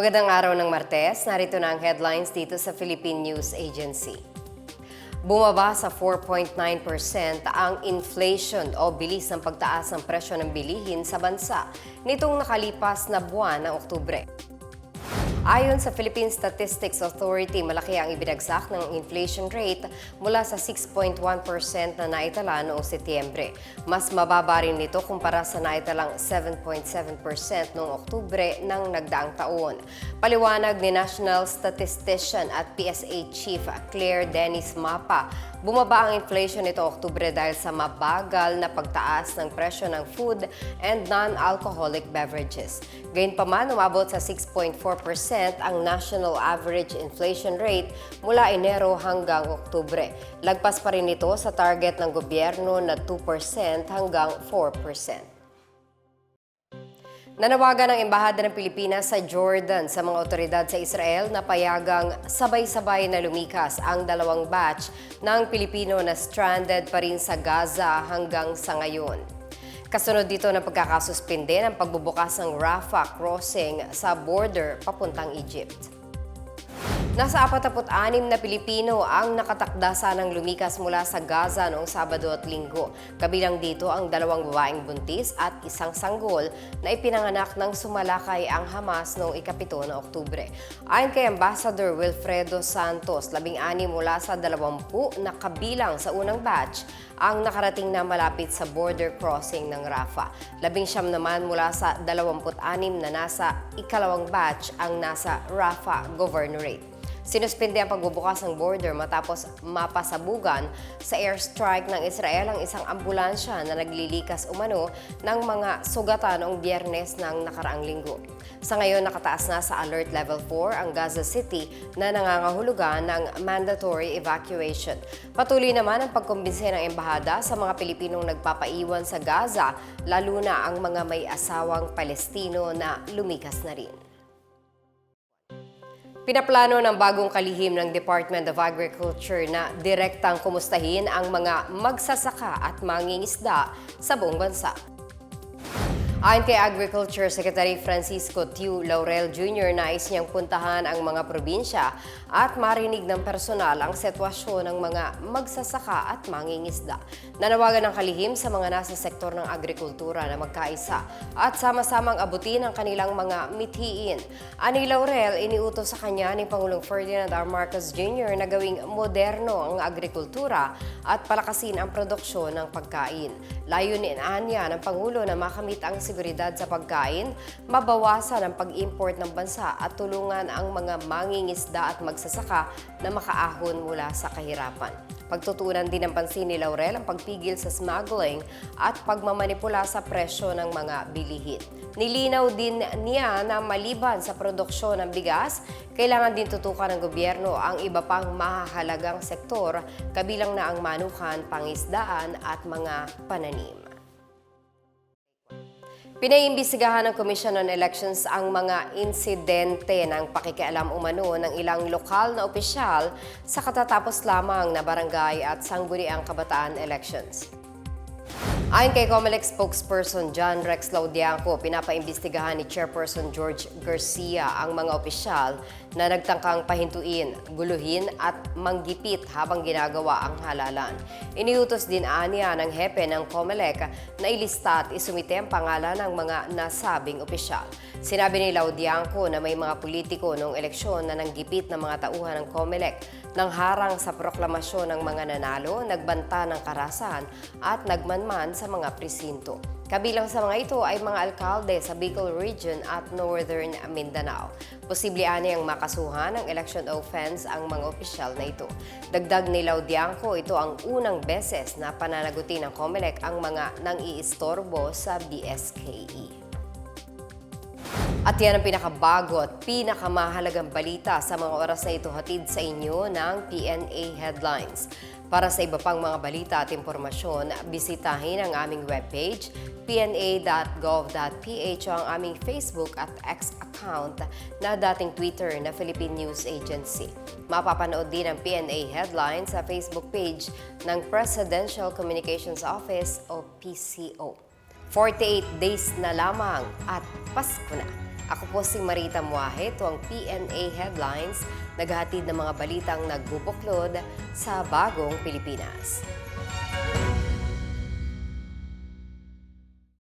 Magandang araw ng Martes, narito na ang headlines dito sa Philippine News Agency. Bumaba sa 4.9% ang inflation o bilis ng pagtaas ng presyo ng bilihin sa bansa nitong nakalipas na buwan ng Oktubre. Ayon sa Philippine Statistics Authority, malaki ang ibinagsak ng inflation rate mula sa 6.1% na naitala noong Setyembre. Mas mababa rin nito kumpara sa naitalang 7.7% noong Oktubre ng nagdaang taon. Paliwanag ni National Statistician at PSA Chief Claire Dennis Mapa, Bumaba ang inflation nito Oktubre dahil sa mabagal na pagtaas ng presyo ng food and non-alcoholic beverages. Gayunpaman, umabot sa 6.4% ang national average inflation rate mula Enero hanggang Oktubre. Lagpas pa rin ito sa target ng gobyerno na 2% hanggang 4%. Nanawagan ng Embahada ng Pilipinas sa Jordan sa mga otoridad sa Israel na payagang sabay-sabay na lumikas ang dalawang batch ng Pilipino na stranded pa rin sa Gaza hanggang sa ngayon. Kasunod dito ng pagkakasuspinde ng pagbubukas ng Rafah crossing sa border papuntang Egypt. Nasa 46 na Pilipino ang nakatakda sanang lumikas mula sa Gaza noong Sabado at Linggo. Kabilang dito ang dalawang babaeng buntis at isang sanggol na ipinanganak ng sumalakay ang Hamas noong ikapito na Oktubre. Ayon kay Ambassador Wilfredo Santos, labing-ani mula sa dalawampu na kabilang sa unang batch ang nakarating na malapit sa border crossing ng Rafah. Labing siyam naman mula sa 26 na nasa ikalawang batch ang nasa Rafah Governorate. Sinuspinde ang pagbubukas ng border matapos mapasabugan sa airstrike ng Israel ang isang ambulansya na naglilikas umano ng mga sugatan noong biyernes ng nakaraang linggo. Sa ngayon, nakataas na sa Alert Level 4 ang Gaza City na nangangahulugan ng mandatory evacuation. Patuloy naman ang pagkumbinse ng embahada sa mga Pilipinong nagpapaiwan sa Gaza, lalo na ang mga may asawang Palestino na lumikas na rin. Pinaplano ng bagong kalihim ng Department of Agriculture na direktang kumustahin ang mga magsasaka at mangingisda sa buong bansa. Ayon kay Agriculture Secretary Francisco Tiu Laurel Jr., nais niyang puntahan ang mga probinsya at marinig ng personal ang sitwasyon ng mga magsasaka at mangingisda. Nanawagan ng kalihim sa mga nasa sektor ng agrikultura na magkaisa at sama-samang abutin ang kanilang mga mithiin. Ani Laurel, iniutos sa kanya ni Pangulong Ferdinand R. Marcos Jr. na gawing moderno ang agrikultura at palakasin ang produksyon ng pagkain. Layunin anya ng Pangulo na makamit ang seguridad sa pagkain, mabawasan ang pag-import ng bansa at tulungan ang mga mangingisda at magsasaka na makaahon mula sa kahirapan. Pagtutunan din ng pansin ni Laurel ang pagpigil sa smuggling at pagmamanipula sa presyo ng mga bilihin. Nilinaw din niya na maliban sa produksyon ng bigas, kailangan din tutukan ng gobyerno ang iba pang mahahalagang sektor kabilang na ang manukan, pangisdaan at mga pananim. Pinaiimbestigahan ng Commission on Elections ang mga insidente ng pakikialam umano ng ilang lokal na opisyal sa katatapos lamang na barangay at sangguniang kabataan elections. Ayon kay COMELEC spokesperson John Rex Laudianco, pinapaimbestigahan ni Chairperson George Garcia ang mga opisyal na nagtangkang pahintuin, guluhin at manggipit habang ginagawa ang halalan. Iniutos din aniya ng hepe ng COMELEC na ilista at isumite ang pangalan ng mga nasabing opisyal. Sinabi ni Laudianco na may mga politiko noong eleksyon na nanggipit ng mga tauhan ng COMELEC nang harang sa proklamasyon ng mga nanalo, nagbanta ng karasan at nagmanman sa mga presinto. Kabilang sa mga ito ay mga alkalde sa Bicol Region at Northern Mindanao. Posible ani ang makasuhan ng election offense ang mga opisyal na ito. Dagdag ni Laudianco, ito ang unang beses na pananagutin ng COMELEC ang mga nang-iistorbo sa BSKE. At yan ang pinakabago at pinakamahalagang balita sa mga oras na ito hatid sa inyo ng PNA Headlines. Para sa iba pang mga balita at impormasyon, bisitahin ang aming webpage, pna.gov.ph o ang aming Facebook at X account na dating Twitter na Philippine News Agency. Mapapanood din ang PNA Headlines sa Facebook page ng Presidential Communications Office o PCO. 48 days na lamang at Pasko na. Ako po si Marita Muahe, tuwang PNA Headlines, naghahatid ng mga balitang nagbubuklod sa bagong Pilipinas.